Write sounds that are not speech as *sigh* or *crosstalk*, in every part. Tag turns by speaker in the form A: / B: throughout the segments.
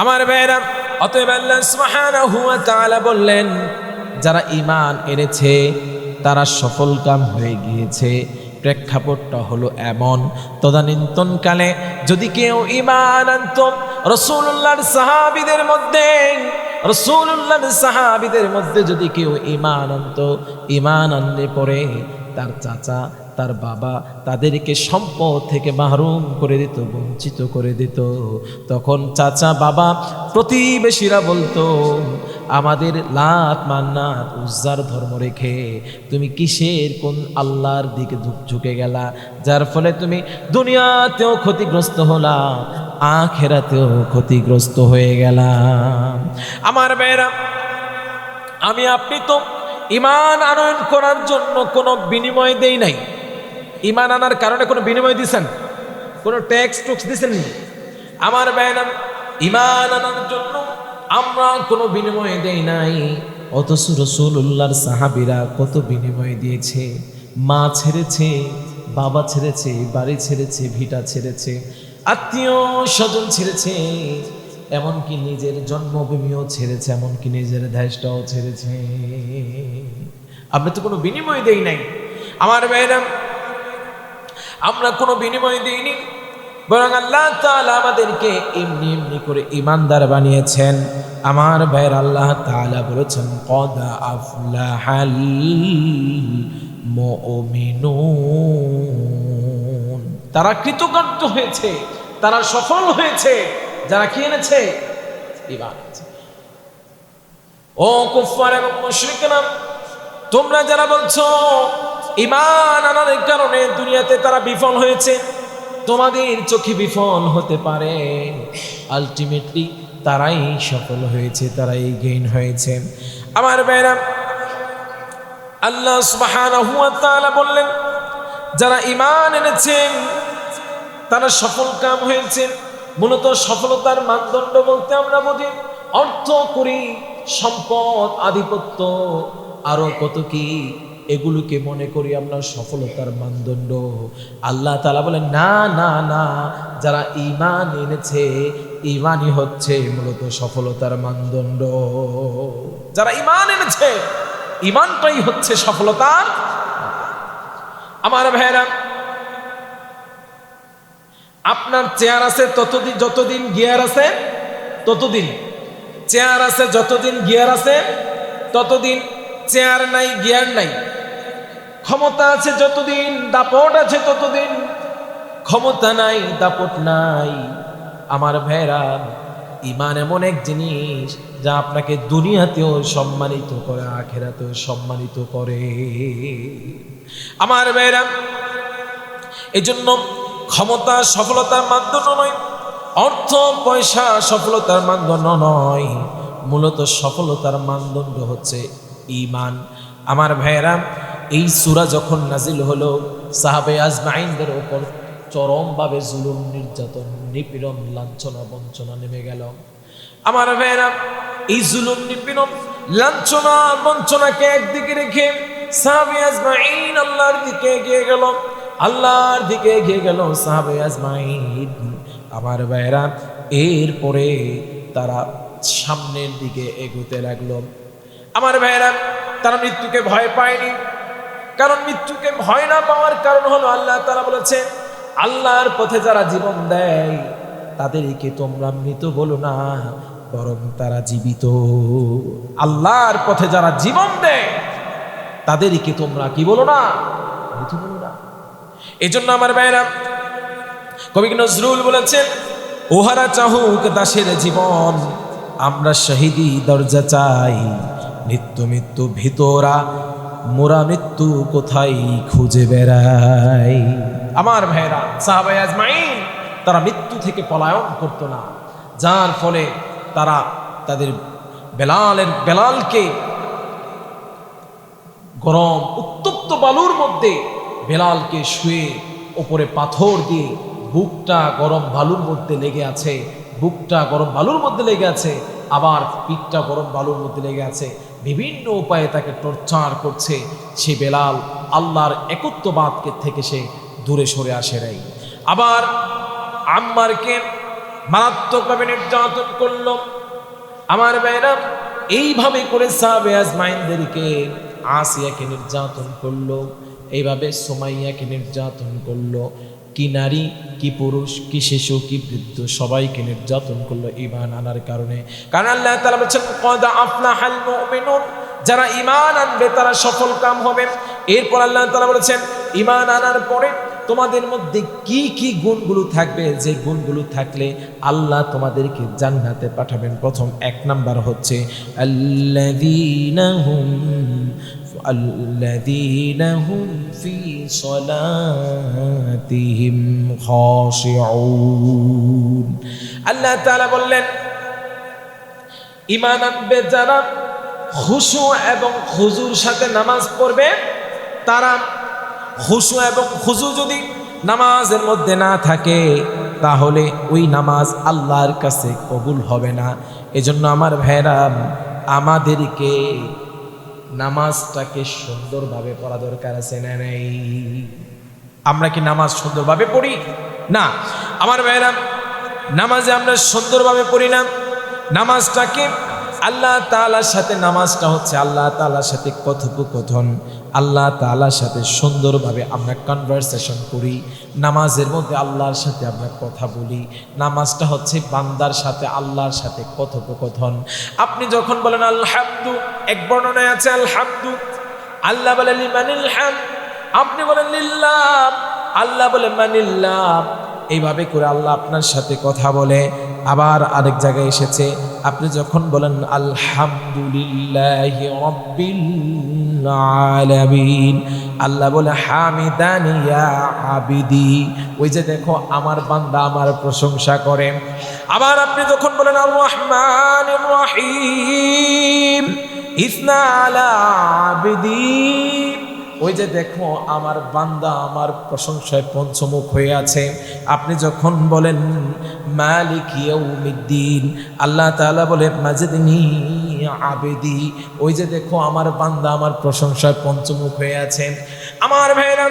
A: আমার ভাইরা অতএব আল্লাহ সুবহানাহু ওয়া তাআলা বললেন, যারা ঈমান এনেছে, তারা সফল কাম হয়ে গিয়েছে। প্রেক্ষাপটটা হলো এমন, তদানীন্তনকালে যদি কেউ ঈমান আনত রসুল্লাহর সাহাবিদের মধ্যে রসুল্লাহর সাহাবিদের মধ্যে যদি কেউ ঈমান আনত, ঈমান আনলে পরে তার চাচা তার বাবা তাদেরকে সম্পদ থেকে মাহরুম করে দিত, বঞ্চিত করে দিত। তখন চাচা, বাবা, প্রতিবেশীরা বলতো, আমাদের লাত মান্নাত উজ্জার ধর্ম রেখে তুমি কিসের কোন আল্লাহর দিকে ঝুঁক- গেলা? যার ফলে তুমি দুনিয়াতেও ক্ষতিগ্রস্ত হলা, আখেরাতেও ক্ষতিগ্রস্ত হয়ে গেলাম আমার মেয়েরা আমি আপনি তো ইমান আনয়ন করার জন্য কোনো বিনিময় দেই নাই। ইমান আনার কারণে কোনো বিনিময় দিছেন? কোনো ট্যাক্স টুক্স দিছেন নি? আমার ব্যায়াম ইমান আনার জন্য আমরা কোনো বিনিময় দেই নাই। অথচ রসুল্লাহর সাহাবিরা কত বিনিময় দিয়েছে? মা ছেড়েছে, বাবা ছেড়েছে, বাড়ি ছেড়েছে, ভিটা ছেড়েছে, আত্মীয় স্বজন ছেড়েছে, এমনকি নিজের জন্মভূমিও ছেড়েছে, এমনকি নিজের দেশটাও ছেড়েছে। আমরা তো কোনো বিনিময় দেই নাই। আমার ম্যাডাম আমরা কোনো বিনিময় দিইনি। বরং আল্লাহ তাআলা আমাদেরকে এমনি এমনি করে ইমানদার বানিয়েছেন। আমার ভাইয়ের আল্লাহ তাআলা বলেছেন, কদ আফলাহাল তারা কৃতকার্য হয়েছে, তারা সফল হয়েছে, যারা কি এনেছে? ও কুফার এবং মুশরিকরা, তোমরা যারা বলছো ইমান আনার কারণে দুনিয়াতে তারা বিফল হয়েছে। তোমাদের চোখে বিফল হতে পারে। আলটিমেটলি তারাই সফল হয়েছে, তারাই গেইন হয়েছে। আমার বেড়া আল্লাহ তাআলা বললেন, যারা ইমান এনেছেন তারা সফল কাম হয়েছে। মূলত সফলতার মানদণ্ড বলতে আমরা বুঝি, অর্থ করি, সম্পদ, আধিপত্য, আরও কত কি এগুলোকে মনে করি আমরা সফলতার মানদণ্ড। আল্লাহ তালা বলেন, না না না, যারা ইমান এনেছে ইমানই হচ্ছে মূলত সফলতার মানদণ্ড। যারা ইমান এনেছে ইমানটাই হচ্ছে সফলতার আমার ভাইরা আপনার চেয়ার আছে ততদিন, যতদিন গিয়ার আছে, ততদিন। চেয়ার আছে যতদিন গিয়ার আছে, ততদিন চেয়ার নাই, গিয়ার নাই। ক্ষমতা আছে যতদিন, দাপট আছে ততদিন। ক্ষমতা নাই, দাপট নাই। আমার ভাইরা ইমান এমন এক জিনিস যা আপনাকে দুনিয়াতেও সম্মানিত করে, আখেরাতেও সম্মানিত করে। আমার ভাইরা এই জন্য ক্ষমতা সফলতার মানদণ্ড নয়, অর্থ, পয়সা সফলতার মানদণ্ড নয়। মূলত সফলতার মানদণ্ড হচ্ছে ইমান আমার ভাইয়েরা, এই সুরা যখন নাজিল হলো, সাহাবে আজমাইনদের ওপর চরমভাবে জুলুম, নির্যাতন, নিপীড়ন, লাঞ্ছনা, বঞ্চনা নেমে গেল। আমার ভাইয়েরা, এই জুলুম, নিপীড়ন, লাঞ্ছনা, বঞ্চনাকে একদিকে রেখে সাহাবে আজমাইন আল্লাহর দিকে এগিয়ে গেল। আল্লাহর দিকে এগিয়ে গেল সাহাবে আজমাইন আমার ভাইয়েরা, এরপরে তারা সামনের দিকে এগোতে লাগল। আমার ভাইয়েরা, তারা মৃত্যুকে ভয় পায়নি। কারণ মৃত্যুকে ভয় না পাওয়ার কারণ হলো আল্লাহ তারা বলেছে আল্লাহর পথে যারা জীবন দেয়, তাদেরকে তোমরা মৃত বলো না, বরং তারা জীবিত। আল্লাহর পথে যারা জীবন দেয়, তাদেরকে তোমরা কি বলো না, মৃত বলো না। এই জন্য আমার ভাইরা কবি নজরুল বলেছেন ওহারা চাহুক দাসের জীবন, আমরা শহীদি দরজা চাই। নিত্য মৃত্যু ভিতরা, মোরা মৃত্যু কোথায় খুঁজে বেড়াই? আমার ভাইরা সাহাবাই আজমাইন, তারা মৃত্যু থেকে পলায়ন করতো না। যার ফলে তারা তাদের বেলালের, বেলালকে গরম উত্তপ্ত বালুর মধ্যে বেলালকে শুয়ে ওপরে পাথর দিয়ে বুকটা গরম বালুর মধ্যে লেগে আছে, বুকটা গরম বালুর মধ্যে লেগে আছে, আবার পিঠটা গরম বালুর মধ্যে লেগে আছে। বিভিন্ন উপায়ে তাকে টর্চার করছে সে বেলাল, আল্লাহর একত্ববাদকে থেকে সে দূরে সরে আসে নাই। আবার আম্মারকে মারাত্মকভাবে নির্যাতন করল। আমার ভাইরা এইভাবে করে সাহাবে আজমাইনদেরকে আসিয়াকে নির্যাতন করল, এইভাবে সোমাইয়াকে নির্যাতন করল। কি নারী কি পুরুষ, কি শিশু, কি বৃদ্ধ, সবাইকে নির্যাতন করল ইমান আনার কারণে। কারণ আল্লাহ তাআলা বলেছেন, কদ আফলাহাল মুমিনুন যারা ইমান আনবে তারা সফল কাম হবে। এরপর আল্লাহ তালা বলেছেন ইমান আনার পরে তোমাদের মধ্যে কি কি গুণগুলো থাকবে? যে গুণগুলো থাকলে আল্লাহ তোমাদেরকে জান্নাতে পাঠাবেন। প্রথম এক নাম্বার হচ্ছে الذين هم في صلاتهم خاشعون আল্লাহ তাআলা বললেন ইমান আনবে যারা খুশু এবং খুজুর সাথে নামাজ পড়বে তারা খুশু এবং খুজু যদি নামাজের মধ্যে না থাকে তাহলে ওই নামাজ আল্লাহর কাছে কবুল হবে না এজন্য আমার ভাইরা আমাদেরকে নামাজটাকে সুন্দরভাবে পড়া দরকার আছে না নেই? আমরা কি নামাজ সুন্দরভাবে পড়ি? না। আমার ভাইরা নামাজে আমরা সুন্দরভাবে পড়ি না। নামাজটাকে আল্লাহ তালার সাথে, নামাজটা হচ্ছে আল্লাহ তালার সাথে কথোপকথন। আল্লাহ তাআলার সাথে সুন্দরভাবে আমরা কনভারসেশন করি, নামাজের মধ্যে আল্লাহর সাথে আমরা কথা বলি, নামাজটা হচ্ছে বান্দার সাথে আল্লাহর সাথে কথোপকথন। আপনি যখন বলেন আলহামদু, এক বর্ণনায় আছে আলহামদু, আল্লাহ বলে লিমানিল হাম, আপনি বলেন লিল্লাহ, আল্লাহ বলে মানিল্লাহ এইভাবে করে আল্লাহ আপনার সাথে কথা বলে। আবার আরেক জায়গায় এসেছে, আপনি যখন বলেন, আলহামদুলিল্লাহ আল্লাহ বলে, হামিদান ইয়া আবিদি ওই যে দেখো, আমার বান্দা আমার প্রশংসা করে। আবার আপনি যখন বলেন আর রহমান রহিম ইসনা আলা আবিদি ওই যে দেখো, আমার বান্দা আমার প্রশংসায় পঞ্চমুখ হয়ে আছে। আপনি যখন বলেন, মালিক ইয়াউমিদ্দিন আল্লাহ তাআলা বলে, মাজিদনি আবেদি ওই যে দেখো, আমার বান্দা আমার প্রশংসায় পঞ্চমুখ হয়ে আছে। আমার ভাইরা,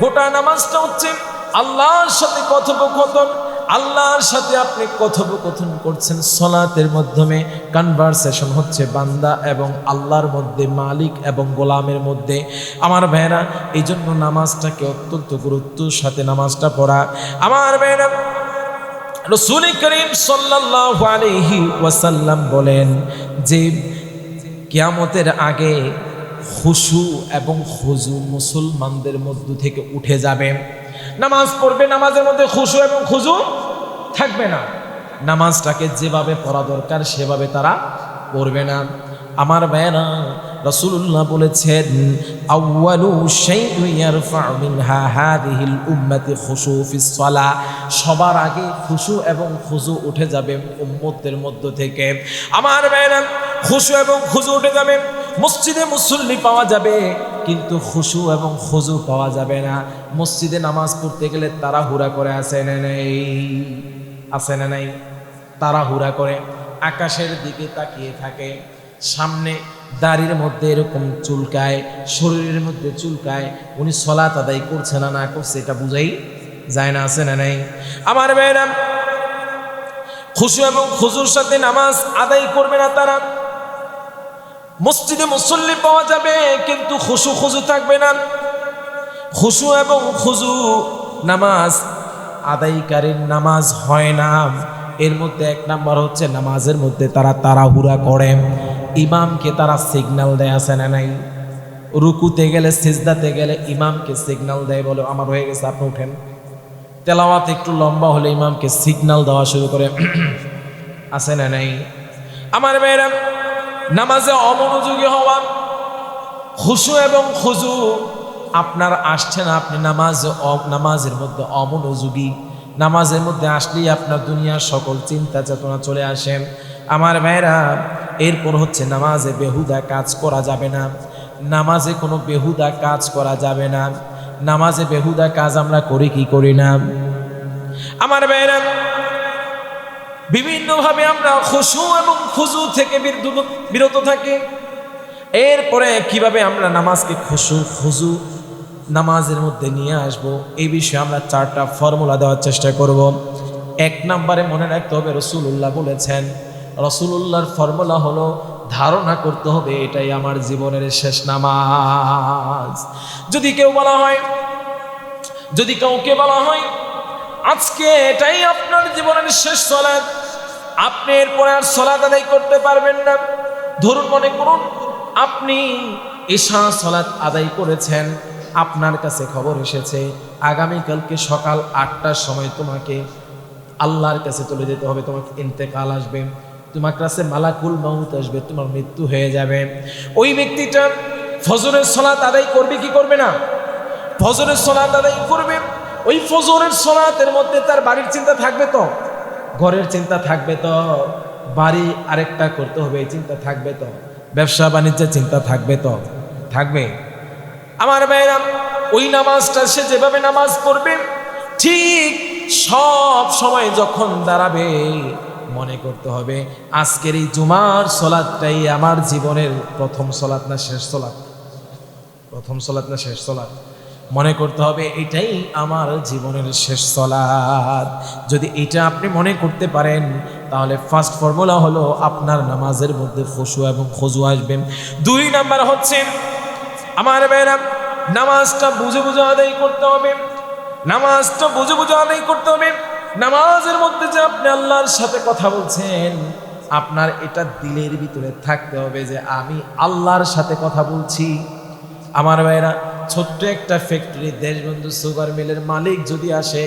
A: গোটা নামাজটা হচ্ছে আল্লাহর সাথে কথোপকথন আল্লাহর সাথে আপনি কথোপকথন করছেন, সলাতের মাধ্যমে কনভারসেশন হচ্ছে বান্দা এবং আল্লাহর মধ্যে, মালিক এবং গোলামের মধ্যে। আমার ভাইরা এই জন্য নামাজটাকে অত্যন্ত গুরুত্বের সাথে নামাজটা পড়া। আমার ভাইরা রসুল করিম আলাইহি ওয়াসাল্লাম বলেন যে, কিয়ামতের আগে খুশু এবং খুজু মুসলমানদের মধ্য থেকে উঠে যাবে। নামাজ পড়বে, নামাজের মধ্যে খুশু এবং খুজু থাকবে না। নামাজটাকে যেভাবে পড়া দরকার, সেভাবে তারা পড়বে না। আমার ভাইয়েরা, রাসূলুল্লাহ বলেছেন সবার আগে খুশু এবং খুজু উঠে যাবে উম্মতের মধ্য থেকে। আমার ভাইয়েরা, খুশু এবং খুজু উঠে যাবে, মসজিদে মুসল্লি পাওয়া যাবে। কিন্তু খুশু এবং খুজু পাওয়া যাবে না। মসজিদে নামাজ পড়তে গেলে তারা হুরা করে আসে না নেই? আছে না নাই? তারা হুরা করে আকাশের দিকে তাকিয়ে থাকে। সামনে দাড়ির মধ্যে এরকম চুলকায়, শরীরের মধ্যে চুলকায়, উনি সলাত আদায় করছে না না করছে, এটা বুঝাই যায় না, আছে না নাই? আমার মেয়েরা খুশু এবং খুজুর সাথে নামাজ আদায় করবে না তারা। মসজিদে মুসল্লি পাওয়া যাবে, কিন্তু খুশু খুজু থাকবে না। খুশু এবং খুজু নামাজ, আদায়কারীর নামাজ হয় না। এর মধ্যে এক নাম্বার হচ্ছে নামাজের মধ্যে তারা তাড়াহুড়া করে। ইমামকে তারা সিগনাল দেয়, আছে না নাই? রুকুতে গেলে, সিজদাতে গেলে ইমামকে সিগনাল দেয়, বলে, আমার হয়ে গেছে, আপনি উঠেন। তেলাওয়াত একটু লম্বা হলে ইমামকে সিগনাল দেওয়া শুরু করে। *clears throat* আছে না নাই? আমার মেয়েরা নামাজে অমনোযোগী হওয়া, খুশু এবং খুজু আপনার আসছে না, আপনি নামাজ নামাজের মধ্যে অমনোযোগী। নামাজের মধ্যে আসলেই আপনার দুনিয়ার সকল চিন্তা চেতনা চলে আসেন আমার ভাইরা এরপর হচ্ছে নামাজে বেহুদা কাজ করা যাবে না। নামাজে কোনো বেহুদা কাজ করা যাবে না। নামাজে বেহুদা কাজ আমরা করি কি করি না? আমার ভাইরা বিভিন্নভাবে আমরা খুশু এবং খুজু থেকে বিরত- থাকি। এরপরে কীভাবে আমরা নামাজকে খুশু, খুজু নামাজের মধ্যে নিয়ে আসব, এই বিষয়ে আমরা চারটা ফর্মুলা দেওয়ার চেষ্টা করব। এক নম্বরে মনে রাখতে হবে রসুল্লাহ বলেছেন রসুল্লাহর ফর্মুলা হলো, ধারণা করতে হবে, এটাই আমার জীবনের শেষ নামাজ। যদি কেউ বলা হয়, যদি কাউকে বলা হয় আজকে এটাই আপনার জীবনের শেষ সলাদ আপনি এরপরে আর সলাদ আদায় করতে পারবেন না। ধরুন, মনে করুন, আপনি ঈশা সলাদ আদায় করেছেন। আপনার কাছে খবর এসেছে, আগামীকালকে সকাল আটটার সময় তোমাকে আল্লাহর কাছে চলে যেতে হবে। তোমাকে ইন্তেকাল আসবে, তোমার কাছে মালাকুল মাউত আসবে, তোমার মৃত্যু হয়ে যাবে। ওই ব্যক্তিটা ফজরের সলাত আদায় করবে কি করবে না? ফজরের সলাত আদায় করবে। ওই ফজরের সলাতের মধ্যে তার বাড়ির চিন্তা থাকবে তো? ঘরের চিন্তা থাকবে তো? বাড়ি আরেকটা করতে হবে, এই চিন্তা থাকবে তো? ব্যবসা বাণিজ্যের চিন্তা থাকবে তো? থাকবে। আমার ভাইরা ওই নামাজটা সে যেভাবে নামাজ পড়বে, ঠিক সব সময় যখন দাঁড়াবে, মনে করতে হবে, আজকের এই জুমার সলাদটাই আমার জীবনের প্রথম সলাদ না শেষ সলাদ? প্রথম সলাদ না শেষ সলাদ? মনে করতে হবে, এটাই আমার জীবনের শেষ সলাদ যদি এটা আপনি মনে করতে পারেন, তাহলে ফার্স্ট ফর্মুলা হলো আপনার নামাজের মধ্যে ফসু এবং খজু আসবেন দুই নাম্বার হচ্ছে, আমার ভাইরা নামাজটা বুঝে বুঝে আদায় করতে হবে। নামাজটা বুঝে বুঝে আদায় করতে হবে। নামাজের মধ্যে যে আপনি আল্লাহর সাথে কথা বলছেন, আপনার এটা দিলের ভিতরে থাকতে হবে যে আমি আল্লাহর সাথে কথা বলছি। আমার ভাইরা ছোট্ট একটা ফ্যাক্টরি দেশবন্ধু সুগার মিলের মালিক যদি আসে,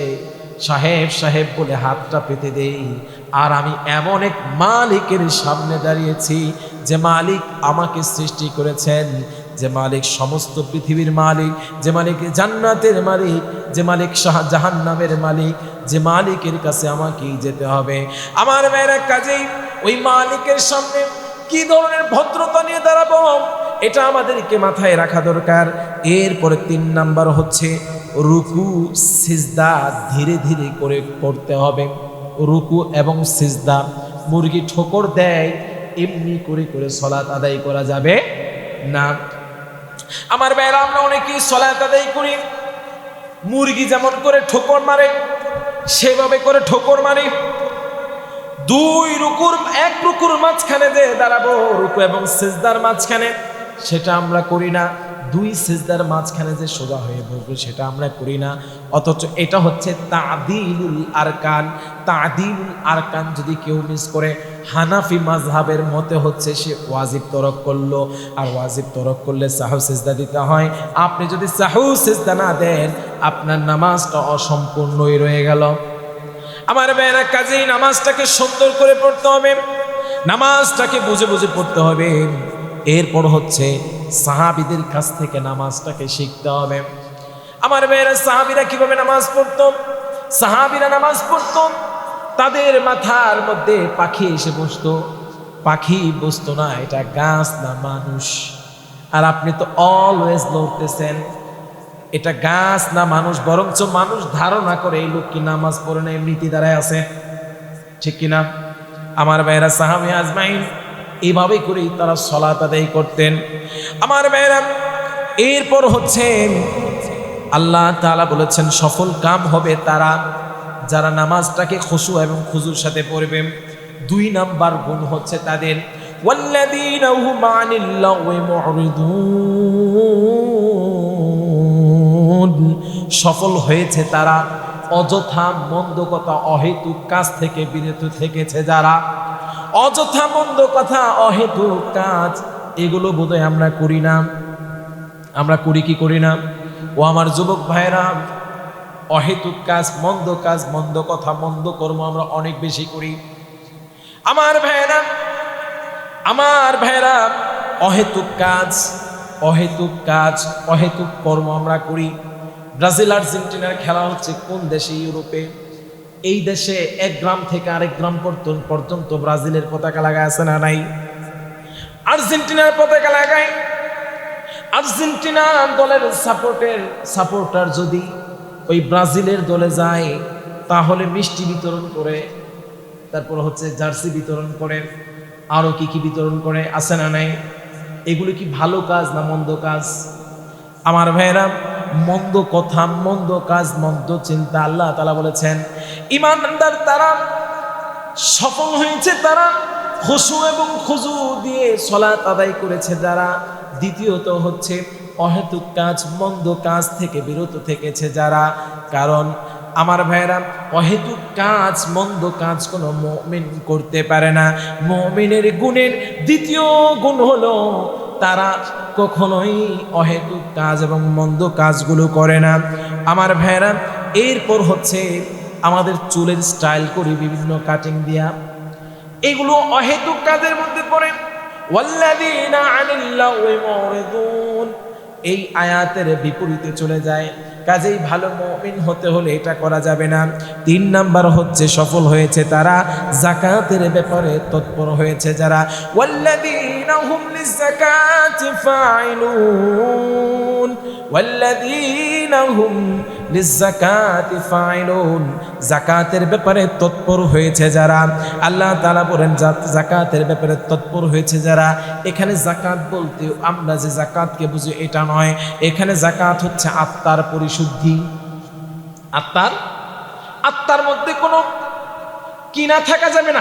A: সাহেব সাহেব বলে হাতটা পেতে দেই। আর আমি এমন এক মালিকের সামনে দাঁড়িয়েছি যে মালিক আমাকে সৃষ্টি করেছেন, যে মালিক সমস্ত পৃথিবীর মালিক, যে মালিক জান্নাতের মালিক, যে মালিক শাহ জাহান্নামের মালিক, যে মালিকের কাছে আমাকেই যেতে হবে। আমার মেয়েরা কাজেই ওই মালিকের সামনে কি ধরনের ভদ্রতা নিয়ে দাঁড়াবো? এটা আমাদেরকে মাথায় রাখা দরকার। এরপরে তিন নাম্বার হচ্ছে রুকু, সিজদা ধীরে ধীরে করে করতে হবে। রুকু এবং সিজদা, মুরগি ঠোকর দেয়, এমনি করে করে সলাত আদায় করা যাবে না। আমার বেড়া আমরা অনেকেই সলাত আদায় করি। মুরগি যেমন করে ঠোকর মারে, সেভাবে করে ঠোকর মারি। দুই রুকুর, এক রুকুর মাঝখানে যে দাঁড়াবো, রুকু এবং সিজদার মাঝখানে। সেটা আমরা করি না। দুই সিজদার মাঝখানে যে সোজা হয়ে বসবো সেটা আমরা করি না। অথচ এটা হচ্ছে তাদিলুল আরকান। তাদিলুল আরকান যদি কেউ মিস করে, হানাফি মাজহাবের মতে হচ্ছে সে ওয়াজিব তরক করল। আর ওয়াজিব তরক করলে সাহু সিজদা দিতে হয়। আপনি যদি সাহু সিজদা না দেন, আপনার নামাজটা অসম্পূর্ণই রয়ে গেল। আমার বেড়া কাজেই নামাজটাকে সুন্দর করে পড়তে হবে। নামাজটাকে বুঝে বুঝে পড়তে হবে। এরপর হচ্ছে সাহাবিদের কাছ থেকে নামাজটাকে শিখতে হবে। আমার মেয়েরা, সাহাবিরা কীভাবে নামাজ পড়ত? সাহাবিরা নামাজ পড়ত, তাদের মাথার মধ্যে পাখি এসে বসতো। পাখি বসতো না, এটা গাছ না মানুষ। আর আপনি তো অলওয়েজ লড়তেছেন। এটা গাছ না মানুষ, বরঞ্চ মানুষ ধারণা করে এই লোক কি নামাজ পড়ে না এমনিতে দাঁড়ায় আছে। ঠিক কিনা? আমার ভাইরা সাহাবি আজমাইন এভাবে করেই তারা সলাত আদায় করতেন। আমার মেয়েরা এরপর হচ্ছে আল্লাহ তালা বলেছেন, সফল কাম হবে তারা যারা নামাজটাকে খুশু এবং খুজুর সাথে পড়বে। দুই নাম্বার গুণ হচ্ছে তাদের সফল হয়েছে তারা, অযথা মন্দ কথা অহেতুক কাজ থেকে বিরত থেকেছে যারা। অযথা মন্দ কথা, অহেতু কাজ, এগুলো বোধহয় আমরা করি না। আমরা করি কি করি না? ও আমার যুবক ভাইরা অহেতুক কাজ, মন্দ কাজ, মন্দ কথা, মন্দ কর্ম আমরা অনেক বেশি করি। আমার ভাইরা আমার ভাইরা অহেতুক কাজ অহেতুক কাজ অহেতুক কর্ম আমরা করি। ব্রাজিল, আর্জেন্টিনার খেলা হচ্ছে কোন দেশে? ইউরোপে। এই দেশে এক গ্রাম থেকে আরেক গ্রাম পর্যন্ত ব্রাজিলের পতাকা লাগায় আছে না নাই? আর্জেন্টিনার পতাকা লাগায়। আর্জেন্টিনা দলের সাপোর্টের সাপোর্টার যদি ওই ব্রাজিলের দলে যায়, তাহলে মিষ্টি বিতরণ করে, তারপর হচ্ছে জার্সি বিতরণ করে, আরও কি কি বিতরণ করে, আছে না নাই? এগুলো কি ভালো কাজ না মন্দ কাজ? আমার ভাইয়েরা মন্দ কথা, মন্দ কাজ, মন্দ চিন্তা, আল্লাহ তালা বলেছেন ইমানদার তারা সফল হয়েছে তারা খুশু এবং খুজু দিয়ে সলাত আদায় করেছে যারা। দ্বিতীয়ত হচ্ছে অহেতুক কাজ, মন্দ কাজ থেকে বিরত থেকেছে যারা। কারণ আমার ভাইয়েরা, অহেতুক কাজ, মন্দ কাজ কোনো মমিন করতে পারে না। মমিনের গুণের দ্বিতীয় গুণ হলো তারা কখনোই অহেতুক কাজ এবং মন্দ কাজগুলো করে না। আমার ভাইয়েরা, এরপর হচ্ছে আমাদের চুলের স্টাইল করি বিভিন্ন কাটিং দিয়া। এগুলো অহেতুক কাজের মধ্যে পড়ে। এই আয়াতের বিপরীতে চলে যায়। কাজেই ভালো মমিন হতে হলে এটা করা যাবে না। তিন নাম্বার হচ্ছে সফল হয়েছে তারা জাকাতের ব্যাপারে তৎপর হয়েছে যারা। ওয়াল্লাযীনা হুম লিযাকাতি ফাইলুন। জাকাতের ব্যাপারে তৎপর হয়েছে যারা। আল্লাহ তাআলা বলেন জাকাতের ব্যাপারে তৎপর হয়েছে যারা, এখানে জাকাত বলতে আমরা যে জাকাতকে বুঝি এটা নয়। এখানে জাকাত হচ্ছে আত্মার পরিশুদ্ধি। আত্মার? আত্মার মধ্যে কোনো কিনা থাকা যাবে না।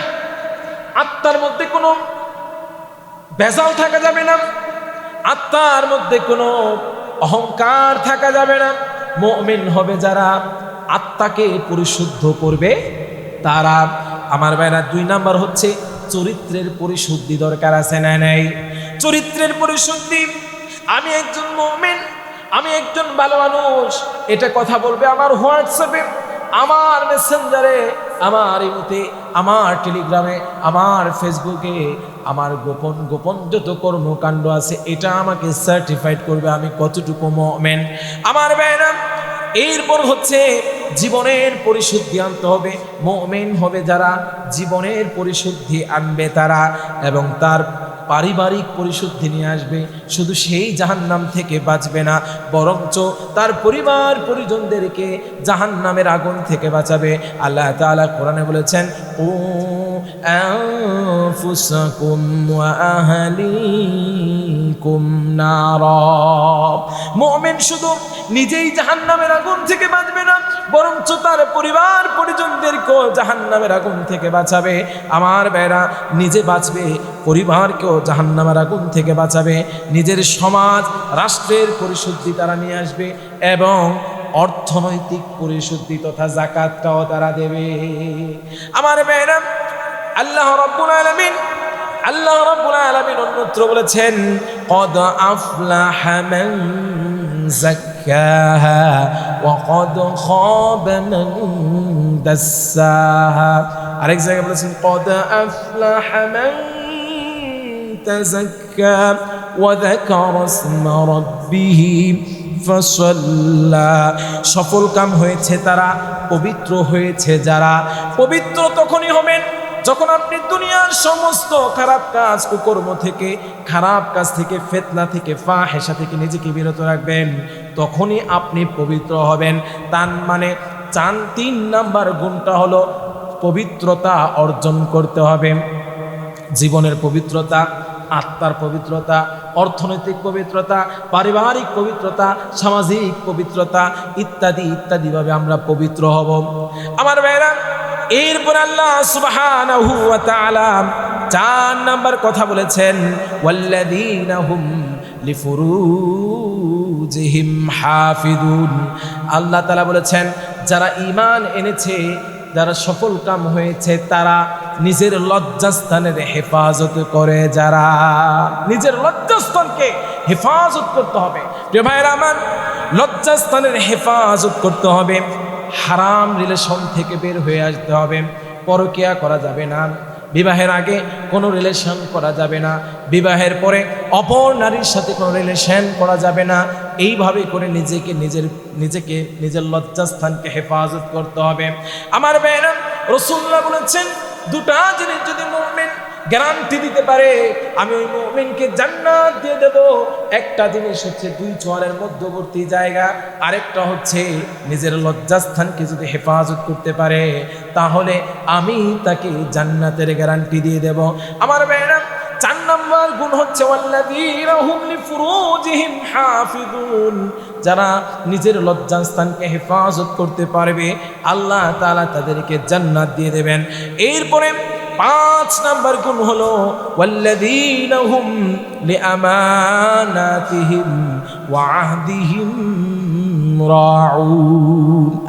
A: আত্মার মধ্যে কোনো ভেজাল থাকা যাবে না। আত্মার মধ্যে কোনো অহংকার থাকা যাবে না। মুমিন হবে যারা আত্মাকে পরিশুদ্ধ করবে। তারা, আমার ভাইরা, দুই নাম্বার হচ্ছে চরিত্রের পরিশুদ্ধি দরকার আছে না নাই? চরিত্রের পরিশুদ্ধি, আমি একজন মুমিন, আমি একজন ভালো মানুষ, এটা কথা বলবে আমার হোয়াটসঅ্যাপে, আমার মেসেঞ্জারে, আমার ইমুতে আমার টেলিগ্রামে আমার ফেসবুকে আমার গোপন গোপন যত কর্মকাণ্ড আছে, এটা আমাকে সার্টিফাইড করবে আমি কতটুকু মেন আমার ব্যায়াম এরপর হচ্ছে জীবনের পরিশুদ্ধি আনতে হবে, মোমেন হবে যারা জীবনের পরিশুদ্ধি আনবে তারা, এবং তার পারিবারিক পরিশুদ্ধি নিয়ে আসবে। শুধু সেই জাহান্নাম থেকে বাঁচবে না, বরঞ্চ তার পরিবার পরিজনদেরকে জাহান্নামের আগুন থেকে বাঁচাবে। আল্লাহ তাআলা কোরআনে বলেছেন ও আহলিকুম নারা। মুমিন শুধু নিজেই জাহান্নামের আগুন থেকে বাঁচবে না বরঞ্চ তার পরিবার পরিজনদেরকেও জাহান্নামের আগুন থেকে বাঁচাবে। আমার বেড়া নিজে বাঁচবে, পরিবারকেও জাহান্নামের আগুন থেকে বাঁচাবে। নিজের সমাজ, রাষ্ট্রের পরিশুদ্ধি তারা নিয়ে আসবে এবং অর্থনৈতিক পরিশুদ্ধি তথা জাকাতটাও তারা দেবে। আমার বেড়া, আল্লাহ রব্বুল আলামিন আল্লাহ রাব্বুল আলামিন অন্যত্র বলেছেন, কদ আফলাহা মান যাক্কাহা ওয়া কদ খাবা মান দাসসাহা আরেক জায়গায় বলেছেন, কদ আফলাহা মান তাযাক্কা ওয়া যাকারা ইসমা রাব্বিহি সফল কাম হয়েছে তারা, পবিত্র হয়েছে যারা, পবিত্র তখনই হবেন যখন আপনি দুনিয়ার সমস্ত খারাপ কাজ কুকর্ম থেকে, খারাপ কাজ থেকে, ফেতনা থেকে ফা হেসা থেকে নিজেকে বিরত রাখবেন, তখনই আপনি পবিত্র হবেন। তার মানে চান তিন নাম্বার গুণটা হলো পবিত্রতা অর্জন করতে হবে। জীবনের পবিত্রতা, আত্মার পবিত্রতা, অর্থনৈতিক পবিত্রতা, পারিবারিক পবিত্রতা, সামাজিক পবিত্রতা, ইত্যাদি, ইত্যাদিভাবে আমরা পবিত্র হব। আমার ভাইরা এরপর আল্লাহ সুবহানাহু ওয়া তাআলা চার নাম্বার কথা বলেছেন, ওয়াল্লাযীনা হুম লিফুরুজিহিম হাফিদুন আল্লাহ তাআলা বলেছেন, যারা ঈমান এনেছে, যারা সফল কাম হয়েছে, তারা নিজের লজ্জাস্থানের হেফাজত করে, যারা নিজের লজ্জাস্থানকে হেফাজত করতে হবে। প্রিয় ভাইয়েরা আমার, লজ্জাস্থানের হেফাজত করতে হবে। হারাম রিলেশন থেকে বের হয়ে আসতে হবে, পরকিয়া করা যাবে না। বিবাহের আগে কোনো রিলেশন করা যাবে না। বিবাহের পরে অপর নারীর সাথে কোনো রিলেশন করা যাবে না। এইভাবে করে নিজেকে নিজের নিজেকে নিজের লজ্জাস্থানকে হেফাজত করতে হবে। আমার বেয়েরা রসুল্লাহ বলেছেন, দুটা জিনিস যদি মুভমেন্ট গ্যারান্টি দিতে পারে। আমি ওই মুমিনকে জান্নাত দিয়ে দেব। একটা জিনিস হচ্ছে দুই চোয়ারের মধ্যবর্তী জায়গা, আরেকটা হচ্ছে নিজের লজ্জাস্থানকে যদি হেফাজত করতে পারে, তাহলে আমি তাকে জান্নাতের গ্যারান্টি দিয়ে দেব। আমার মেয়েরা, চার নম্বর গুণ হচ্ছে যারা নিজের লজ্জাস্থানকে হেফাজত করতে পারবে, আল্লাহ তাআলা তাদেরকে জান্নাত দিয়ে দেবেন। এরপরে পাঁচ নাম্বার গুণ হলো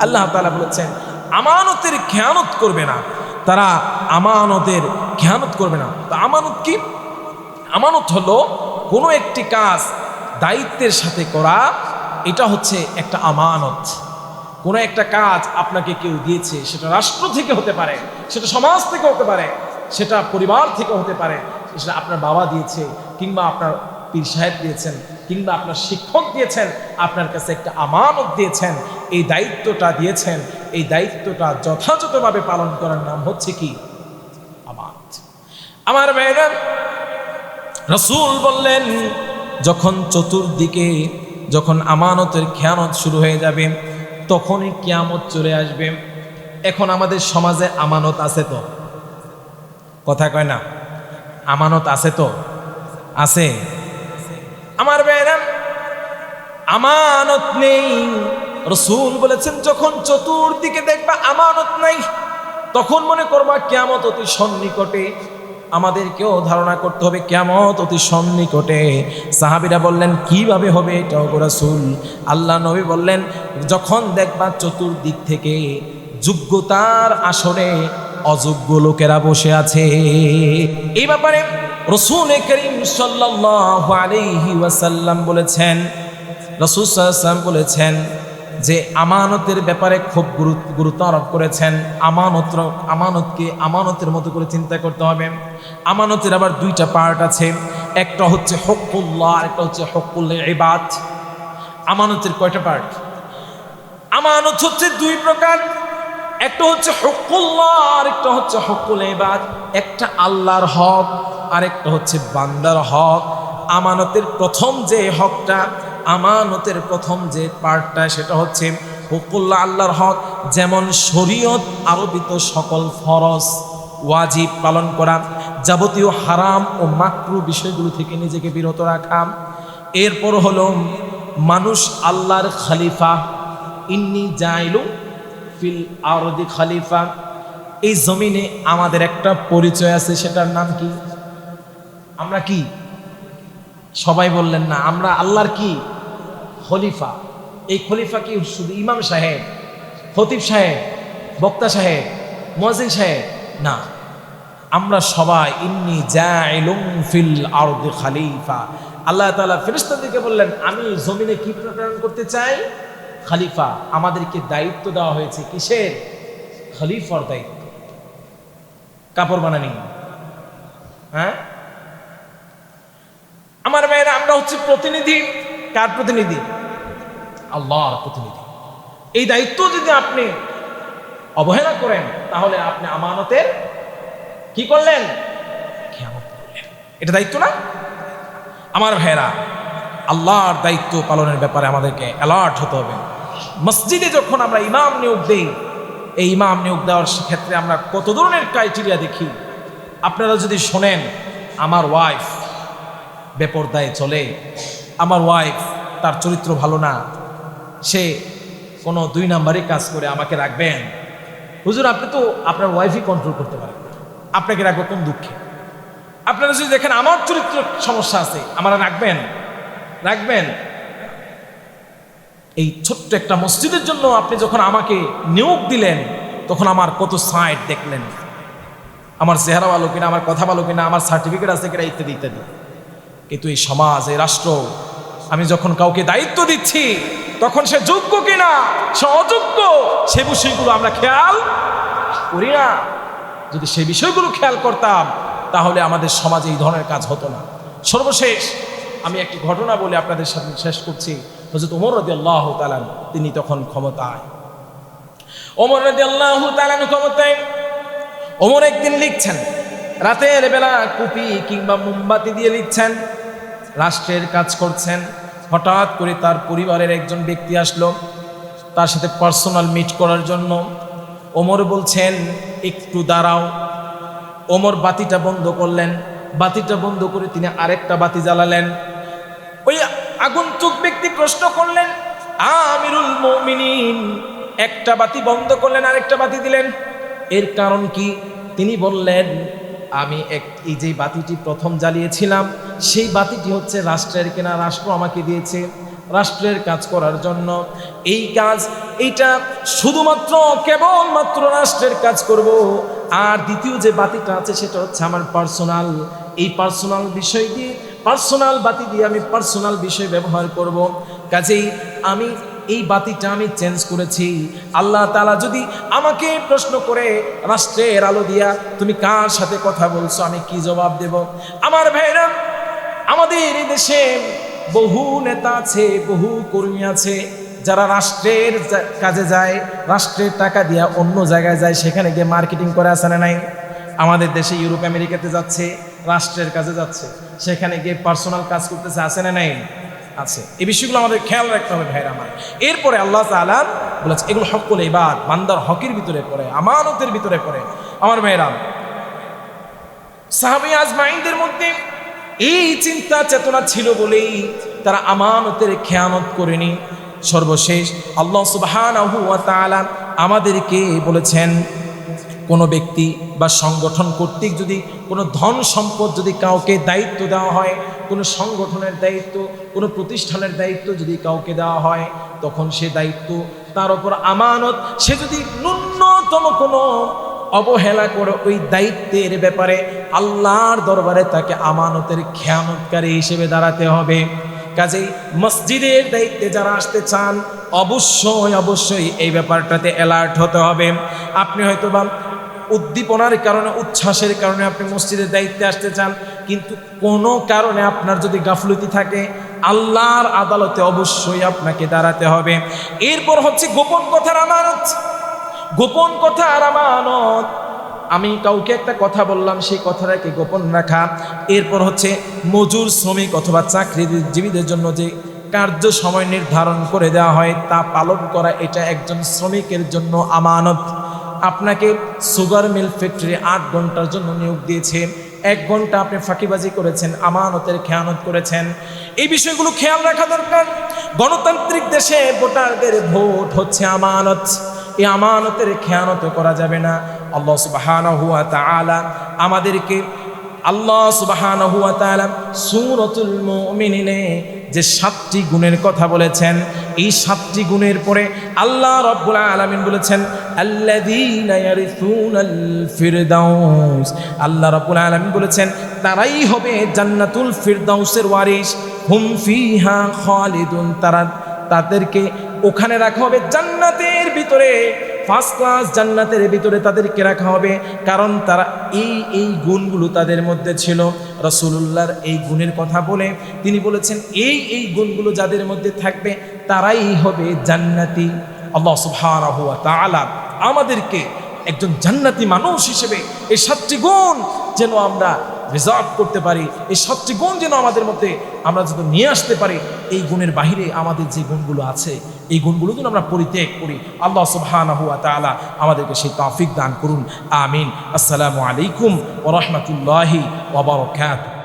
A: আল্লাহ বলেছেন, আমানতের খেয়ানত করবে না। তারা আমানতের খেয়ানত করবে না। তো আমানত কি? আমানত হলো কোনো একটি কাজ দায়িত্বের সাথে করা, এটা হচ্ছে একটা আমানত। কোনো একটা কাজ আপনাকে কেউ দিয়েছে, সেটা রাষ্ট্র থেকে হতে পারে, সেটা সমাজ থেকে হতে পারে, সেটা পরিবার থেকে হতে পারে, সেটা আপনার বাবা দিয়েছে, কিংবা আপনার পীর সাহেব দিয়েছেন, কিংবা আপনার শিক্ষক দিয়েছেন, আপনার কাছে একটা আমানত দিয়েছেন, এই দায়িত্বটা দিয়েছেন, এই দায়িত্বটা যথাযথভাবে পালন করার নাম হচ্ছে কি? আমানত। আমার ভাইরা, রসুল বললেন, যখন চতুর্দিকে যখন আমানতের খেয়ানত শুরু হয়ে যাবে তখনই কিয়ামত চলে আসবে। এখন আমাদের সমাজে আমানত আছে তো? কথা কয় না? আমানত আছে তো? আছে। আমার বেড়াম আমানত নেই। রসুল বলেছেন, যখন চতুর্দিকে দেখবা আমানত নাই, তখন মনে করবা কেমত অতি সন্নিকটে। আমাদেরকেও ধারণা করতে হবে কেমত অতি সন্নিকটে। সাহাবিরা বললেন, কীভাবে হবে এটা রাসূল? আল্লাহ নবী বললেন, যখন দেখবা চতুর্দিক থেকে যোগ্যতার আসরে অযোগ্য লোকেরা বসে আছে। এই ব্যাপারে রসুল করিম সাল্লাল্লাহু আলাইহি ওয়াসাল্লাম বলেছেন, রসুল বলেছেন যে আমানতের ব্যাপারে খুব গুরুত্ব গুরুত্ব আরোপ করেছেন। আমানত আমানতকে, আমানতের মতো করে চিন্তা করতে হবে। আমানতের আবার দুইটা পার্ট আছে। একটা হচ্ছে হকুল্লাহ একটা হচ্ছে হকুল ইবাদ। আমানতের কয়টা পার্ট আমানত হচ্ছে দুই প্রকার। একটা হচ্ছে হকুল্লাহ, আর একটা হচ্ছে হকুল ইবাদ। একটা আল্লাহর হক, আর একটা হচ্ছে বান্দার হক। আমানতের প্রথম যে হকটা আমানতের প্রথম যে পার্টটা, সেটা হচ্ছে হুকুল্লাহ আল্লাহর হক, যেমন শরীয়ত আরোপিত সকল ফরজ, ওয়াজিব পালন করা, যাবতীয় হারাম ও মাকরু বিষয়গুলো থেকে নিজেকে বিরত রাখা। এরপর হলো, মানুষ আল্লাহর খালিফা, ইন্নি জাইলু ফিল আরদি খালিফা। এই জমিনে আমাদের একটা পরিচয় আছে, সেটার নাম কি? আমরা কি? সবাই বললেন না, আমরা আল্লাহর কি? খলিফা। এই খলিফা কি? শুধু ইমাম সাহেব ফতিব সাহেব, বক্তা সাহেব মজিন সাহেব? না। আমরা সবাই জাইলুম ফিল খালিফা। আল্লাহ তাআলা ফেরেশতাদেরকে বললেন, আমি জমিনে কি প্রেরণ করতে চাই? খালিফা, আমাদেরকে দায়িত্ব দেওয়া হয়েছে কিসের? খলিফার দায়িত্ব। কাপড় বানানি। হ্যাঁ? আমার মেয়েরা আমরা হচ্ছে প্রতিনিধি। কার প্রতিনিধি? আল্লাহর প্রতিনিধি। এই দায়িত্ব যদি আপনি অবহেলা করেন, তাহলে আপনি আমানতের কি করলেন? এটা দায়িত্ব না? আমার ভাইয়েরা, আল্লাহর দায়িত্ব পালনের ব্যাপারে আমাদেরকে অ্যালার্ট হতে হবে। মসজিদে যখন আমরা ইমাম নিয়োগ দেই, এই ইমাম নিয়োগ দেওয়ার ক্ষেত্রে আমরা কত ধরনের ক্রাইটেরিয়া দেখি? আপনারা যদি শোনেন, আমার ওয়াইফ বেপরদায় চলে আমার ওয়াইফ তার চরিত্র ভালো না। সে কোনো দুই নাম্বারই কাজ করে আমাকে রাখবেন। হুজুর, আপনি তো আপনার ওয়াইফই কন্ট্রোল করতে পারেন। আপনাকে রাখব কোন দুঃখে? আপনারা যদি দেখেন আমার চরিত্র সমস্যা আছে, আমার রাখবেন। রাখবেন। এই ছোট্ট একটা মসজিদের জন্য আপনি যখন আমাকে নিয়োগ দিলেন, তখন আমার কত সাইড দেখলেন। আমার চেহারা ভালো কিনা, আমার কথা ভালো কিনা, আমার সার্টিফিকেট আছে কিনা, ইত্যাদি ইত্যাদি। কিন্তু এই সমাজ, এই রাষ্ট্র আমি যখন কাউকে দায়িত্ব দিচ্ছি, তখন সে যোগ্য কিনা, সে অযোগ্য, সে বিষয়গুলো আমরা খেয়াল করি না। যদি সে বিষয়গুলো খেয়াল করতাম, তাহলে আমাদের সমাজে এই ধরনের কাজ হতো না। সর্বশেষ, আমি একটি ঘটনা বলে আপনাদের সাথে শেষ করছি। হজরত ওমর রদি আল্লাহ তালান তিনি তখন ক্ষমতায়। ওমর রদি আল্লাহ তালান ক্ষমতায়। ওমর একদিন লিখছেন, রাতের বেলা কুপি কিংবা মোমবাতি দিয়ে লিখছেন রাষ্ট্রের কাজ করছেন। হঠাৎ করে তার পরিবারের একজন ব্যক্তি আসলো। তার সাথে পার্সোনাল মিট করার জন্য। ওমর বলছেন, একটু দাঁড়াও। ওমর বাতিটা বন্ধ করলেন। বাতিটা বন্ধ করে তিনি আরেকটা বাতি জ্বালালেন। ওই আগন্তুক ব্যক্তি প্রশ্ন করলেন, আমিরুল মুমিনিন। একটা বাতি বন্ধ করলেন, আরেকটা বাতি দিলেন। এর কারণ কি? তিনি বললেন আমি এক, এই যে বাতিটি প্রথম জ্বালিয়েছিলাম, সেই বাতিটি হচ্ছে রাষ্ট্রের কেনা, রাষ্ট্র আমাকে দিয়েছে। রাষ্ট্রের কাজ করার জন্য এই কাজ এইটা শুধুমাত্র কেবলমাত্র রাষ্ট্রের কাজ করব। আর দ্বিতীয় যে বাতিটা আছে, সেটা হচ্ছে আমার পার্সোনাল। এই পার্সোনাল বিষয় দিয়ে পার্সোনাল বাতি দিয়ে আমি পার্সোনাল বিষয় ব্যবহার করব। কাজেই আমি এই বাতিটা আমি চেঞ্জ করেছি। আল্লাহ তালা যদি আমাকে প্রশ্ন করে, রাষ্ট্রের আলো দিয়া তুমি কার সাথে কথা বলছো? আমি কি জবাব দেব? আমার ভাইরা, আমাদের দেশে বহু নেতা আছে, বহু কর্মী আছে, যারা রাষ্ট্রের কাজে যায়, রাষ্ট্রের টাকা দিয়া অন্য জায়গায় যায়, সেখানে গিয়ে মার্কেটিং করে আসে না নাই? আমাদের দেশে ইউরোপ, আমেরিকাতে যাচ্ছে, রাষ্ট্রের কাজে যাচ্ছে, সেখানে গিয়ে পার্সোনাল কাজ করতেছে আসে না নাই? আছে। এই বিষয়গুলো আমাদের খেয়াল রাখতে হবে ভাইরা আমার। এরপরে আল্লাহ তাআলা বলেছে, এগুলো হকল এবার বান্দার হকের ভিতরে পড়ে, আমানতের ভিতরে পড়ে। আমার ভাইরা, সাহাবি আজমাইনদের মধ্যে এই চিন্তা চেতনা ছিল বলেই তারা আমানতের খেয়ানত করেনি। সর্বশেষ আল্লাহ তাআলা আমাদেরকে বলেছেন কোনো ব্যক্তি বা সংগঠন কর্তৃক যদি কোনো ধন সম্পদ যদি কাউকে দায়িত্ব দেওয়া হয়, কোনো সংগঠনের দায়িত্ব, কোনো প্রতিষ্ঠানের দায়িত্ব যদি কাউকে দেওয়া হয়, তখন সে দায়িত্ব তার উপর আমানত। সে যদি ন্যূনতম কোনো অবহেলা করে ওই দায়িত্বের ব্যাপারে আল্লাহর দরবারে তাকে আমানতের খেয়ানতকারী হিসেবে দাঁড়াতে হবে। কাজেই মসজিদের দায়িত্বে যারা আসতে চান, অবশ্যই অবশ্যই এই ব্যাপারটাতে অ্যালার্ট হতে হবে। আপনি হয়তো বা উদ্দীপনার কারণে, উচ্ছ্বাসের কারণে আপনি মসজিদের দায়িত্বে আসতে চান। কিন্তু কোনো কারণে আপনার যদি গাফলতি থাকে, আল্লাহর আদালতে অবশ্যই আপনাকে দাঁড়াতে হবে। এরপর হচ্ছে গোপন কথার আমানত। গোপন কথা আর আমানত। আমি কাউকে একটা কথা বললাম, সেই কথাটাকে গোপন রাখা। এরপর হচ্ছে মজুর শ্রমিক অথবা চাকরিজীবীদের জন্য যে কার্য সময় নির্ধারণ করে দেওয়া হয়, তা পালন করা, এটা একজন শ্রমিকের জন্য আমানত। আপনাকে সুগার মিল ফ্যাক্টরি আট ঘণ্টার জন্য নিয়োগ দিয়েছে। এক ঘণ্টা আপনি ফাঁকিবাজি করেছেন, আমানতের খেয়ানত করেছেন। এই বিষয়গুলো খেয়াল রাখা দরকার। গণতান্ত্রিক দেশে ভোটারদের ভোট হচ্ছে আমানত। এই আমানতের খেয়ানত করা যাবে না। আল্লাহ আলা আমাদেরকে আল্লাহ তাআলা সূরাতুল মুমিনিনে যে সাতটি গুণের কথা বলেছেন, এই সাতটি গুণের পরে আল্লাহ রব্বুল আলামিন বলেছেন আল্লাহ রব্বুল আলামিন বলেছেন, তারাই হবে জান্নাতুল ফিরদাউসের ওয়ারিস হুম ফিহা খালিদুন। তারা তাদেরকে ওখানে রাখা হবে জান্নাতের ভিতরে। ফার্স্ট ক্লাস জান্নাতের ভিতরে তাদেরকে রাখা হবে। কারণ তারা এই এই গুণগুলো তাদের মধ্যে ছিল। রসুল্লাহর এই গুণের কথা বলে তিনি বলেছেন, এই এই গুণগুলো যাদের মধ্যে থাকবে, তারাই হবে জান্নাতি। আল্লাহ সুবহানাহু ওয়া আমাদেরকে একজন জান্নাতি মানুষ হিসেবে এই সাতটি গুণ যেন আমরা রিজার্ভ করতে পারি, এই সবচেয়ে গুণ যেন আমাদের মধ্যে আমরা যদি নিয়ে আসতে পারি, এই গুণের বাহিরে আমাদের যে গুণগুলো আছে, এই গুণগুলো যেন আমরা পরিত্যাগ করি। আল্লাহ সুবহানাহু ওয়া তাআলা আমাদেরকে সেই তৌফিক দান করুন। আমিন। আসসালামু আলাইকুম ওয়া রাহমাতুল্লাহি ওয়া বারাকাতুহু।